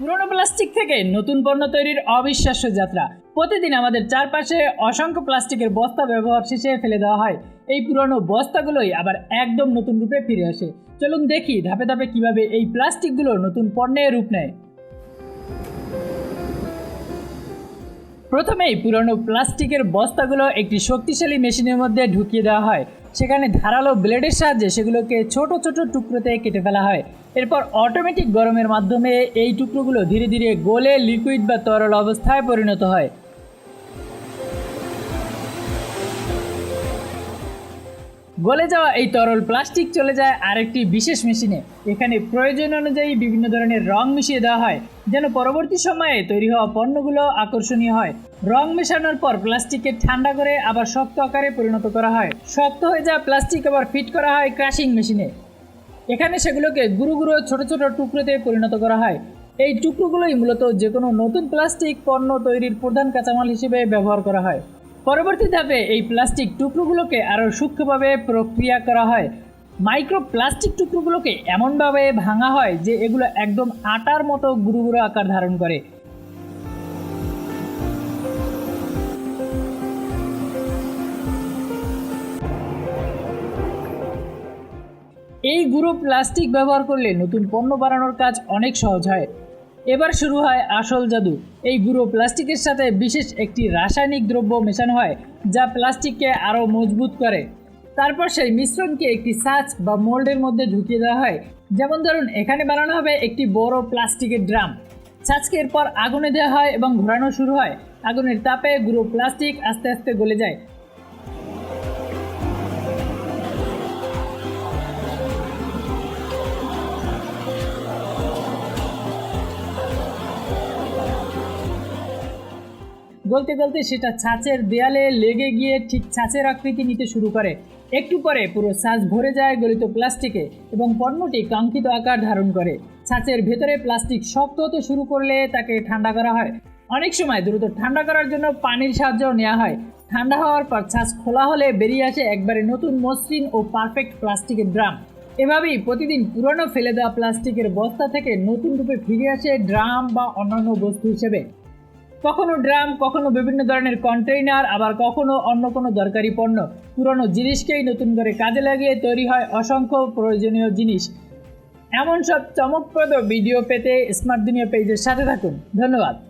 পুরনো প্লাস্টিক থেকে নতুন পণ্য তৈরির অবিশ্বাস্য যাত্রা। প্রতিদিন আমাদের চারপাশে অসংখ্য প্লাস্টিকের বস্তা ব্যবহার শেষে ফেলে দেওয়া হয়। এই পুরনো বস্তাগুলোই আবার একদম নতুন রূপে ফিরে আসে। চলুন দেখি ধাপে ধাপে কীভাবে এই প্লাস্টিকগুলো নতুন পণ্যের রূপ নেয়। প্রথমেই পুরনো প্লাস্টিকের বস্তাগুলো একটি শক্তিশালী মেশিনের মধ্যে ঢুকিয়ে দেওয়া হয়। সেখানে ধারালো ব্লেডের সাহায্যে সেগুলোকে ছোট ছোট টুকরোতে কেটে ফেলা হয়। এরপর অটোমেটিক গরমের মাধ্যমে এই টুকরোগুলো ধীরে ধীরে গলে লিকুইড বা তরল অবস্থায় পরিণত হয়। গলে যাওয়া এই তরল প্লাস্টিক চলে যায় আরেকটি বিশেষ মেশিনে। এখানে প্রয়োজন অনুযায়ী বিভিন্ন ধরনের রং মিশিয়ে দেওয়া হয়, যেন পরবর্তী সময়ে তৈরি হওয়া পণ্যগুলো আকর্ষণীয় হয়। রং মেশানোর পর প্লাস্টিককে ঠান্ডা করে আবার শক্ত আকারে পরিণত করা হয়। শক্ত হয়ে যাওয়া প্লাস্টিক আবার ফিট করা হয় ক্রাশিং মেশিনে। এখানে সেগুলোকে গুঁড়ো গুঁড়ো ছোট ছোট টুকরোতে পরিণত করা হয়। এই টুকরোগুলোই মূলত যে কোনো নতুন প্লাস্টিক পণ্য তৈরির প্রধান কাঁচামাল হিসেবে ব্যবহার করা হয়। পরবর্তী ধাপে এই প্লাস্টিক টুকরোগুলোকে আরও সূক্ষ্মভাবে প্রক্রিয়া করা হয়। মাইক্রো প্লাস্টিক টুকরোগুলোকে এমনভাবে ভাঙা হয় যে এগুলো একদম আটার মতো গুঁড়ো গুঁড়ো আকার ধারণ করে। এই গুঁড়ো প্লাস্টিক ব্যবহার করলে নতুন পণ্য বানানোর কাজ অনেক সহজ হয়। এবার শুরু হয় আসল জাদু। এই গুঁড়ো প্লাস্টিকের সাথে বিশেষ একটি রাসায়নিক দ্রব্য মেশানো হয়, যা প্লাস্টিককে আরও মজবুত করে। তারপর সেই মিশ্রণকে একটি সাচ বা মোল্ডের মধ্যে ঢুকিয়ে দেওয়া হয়। যেমন ধরুন, এখানে বানানো হবে একটি বড় প্লাস্টিকের ড্রাম। ছাঁচকে এরপর আগুনে দেওয়া হয় এবং ঘোরানো শুরু হয়। আগুনের তাপে গুঁড়ো প্লাস্টিক আস্তে আস্তে গলে যায়। গলতে গলতে সেটা ছাঁচের দেয়ালে লেগে গিয়ে ঠিক ছাঁচের আকৃতি নিতে শুরু করে। একটু পরে পুরো ছাঁচ ভরে যায় গলিত প্লাস্টিকে এবং পণ্যটি কাঙ্ক্ষিত আকার ধারণ করে। ছাঁচের ভেতরে প্লাস্টিক শক্ত হতে শুরু করলে তাকে ঠান্ডা করা হয়। অনেক সময় দ্রুত ঠান্ডা করার জন্য পানির সাহায্য নেওয়া হয়। ঠান্ডা হওয়ার পর ছাঁচ খোলা হলে বেরিয়ে আসে একবারে নতুন মসৃণ ও পারফেক্ট প্লাস্টিকের ড্রাম। এভাবেই প্রতিদিন পুরনো ফেলে দেওয়া প্লাস্টিকের বস্তা থেকে নতুন রূপে ফিরে আসে ড্রাম বা অন্যান্য বস্তু হিসেবে। কখনো ড্রাম, কখনো বিভিন্ন ধরনের কন্টেইনার, আবার কখনো অন্য কোনো দরকারি পণ্য। পুরনো জিনিসকেই নতুন করে কাজে লাগিয়ে তৈরি হয় অসংখ্য প্রয়োজনীয় জিনিস। এমন সব চমকপ্রদ ভিডিও পেতে স্মার্ট দুনিয়া পেজের সাথে থাকুন। ধন্যবাদ।